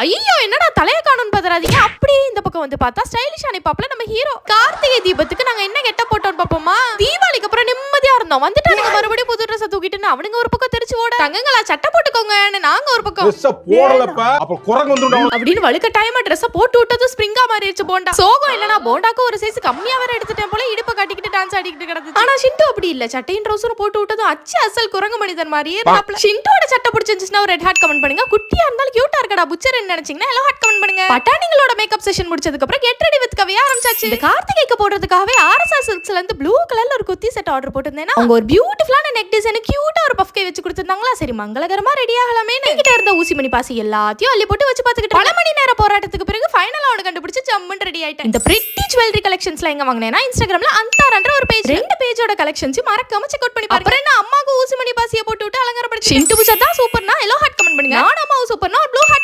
ஐயோ என்னடா தலைய காணும் பதறாதீங்க. அப்படியே இந்த பக்கம் வந்து பார்த்தா ஸ்டைலிஷ் அனுப்பாப்ல நம்ம ஹீரோ கார்த்திகை தீபத்துக்கு நாங்க என்ன கெட்ட போட்டோம் பாப்போமா தீபாவளிக்கு அப்புறம் நிம்மதியா இருந்தோம். வந்துட்டானுங்க. மறுபடியும் புது ட்ரெஸ் தூக்கிட்டு அவனுங்க ஒரு பக்கம் தெரிச்சு ஓட. தங்கங்களா சட்டை போட்டுக்கோங்கன்னு நாங்க ஒரு பக்கம். அப்படின்னு வழுக்க டைமா ட்ரெஸ் போட்டு விட்டதும் ஸ்ப்ரிங்கா மாறிடுச்சு போண்டா. சோகம் இல்லனா போண்டாக்கு ஒரு சைஸ் கம்மியா வேற எடுத்துட்டேன் போல இடுப்ப காட்டிக்கிட்டு டான்ஸ் ஆடிக்கிட்டு கிடந்து ஆனா ஷிண்டு அப்படி இல்ல. சட்டையும் ட்ரௌசரும் போட்டு விட்டதும் அச்சு அசல் குரங்கு மனிதன் மாதிரியே இருந்தாப்ல ஷிண்டோட சட்டை பிடிச்சிருந்துச்சுன்னா ஒரு ரெட் ஹார்ட் கமெண்ட் பண்ணுங்க. குட்டியா இருந்தாலும் கியூட்டா இருக்கடா. புச்சர் நினைச்சீங்கன்னா எல்லோ ஹார்ட் கமெண்ட் பண்ணுங்க. பட்டாணிங்களோட மேக்கப் செஷன் முடிச்சதுக்கு அப்புறம் கெட் ரெடி வித் கவியா ஆரம்பிச்சாச்சு. இந்த கார்த்திகைக்கு போடுறதுக்காகவே ஆர்எஸ்ஆர் சில்க்ஸ்ல இருந்து ப்ளூ கலர்ல ஒரு குத்தி செட் ஆர்டர் போட்டிருந்தேன் அவங்க ஒரு பியூட்டிஃபுல்லான நெக் டிசைன் கியூட்டா ஒரு பஃப் கை வச்சு கொடுத்திருந்தாங்களா? சரி மங்களகரமா ரெடி ஆகலாமே இருந்த ஊசி மணி பாசி எல்லாத்தையும் அள்ளி போட்டு வச்சு பார்த்துக்கிட்டு கண்டுபிடிச்சு ஜம்முன்னு ரெடி ஆயிட்டேன். இந்த பிரிட்டி ஜுவல்லரி கலெக்ஷன்ஸ்ல எங்க வாங்கினேன்னா இன்ஸ்டாகிராம்ல அந்தாரன்ற ஒரு பேஜ் ரெண்டு பேஜோட கலெக்ஷன்ஸ் மறக்காம செக் அவுட் பண்ணி பாருங்க. அப்புறம் என்ன அம்மாக்கு ஊசி மணி பாசியை போட்டு விட்டு அலங்காரப்படுத்தி சிண்டு புஷா தான் சூப்பர்னா எல்லோ ஹார்ட் கமெண்ட் பண்ணுங்க. நான் அம்மாவும் சூப்பர்னா ஒரு ப்ளூ பண்ணுங்க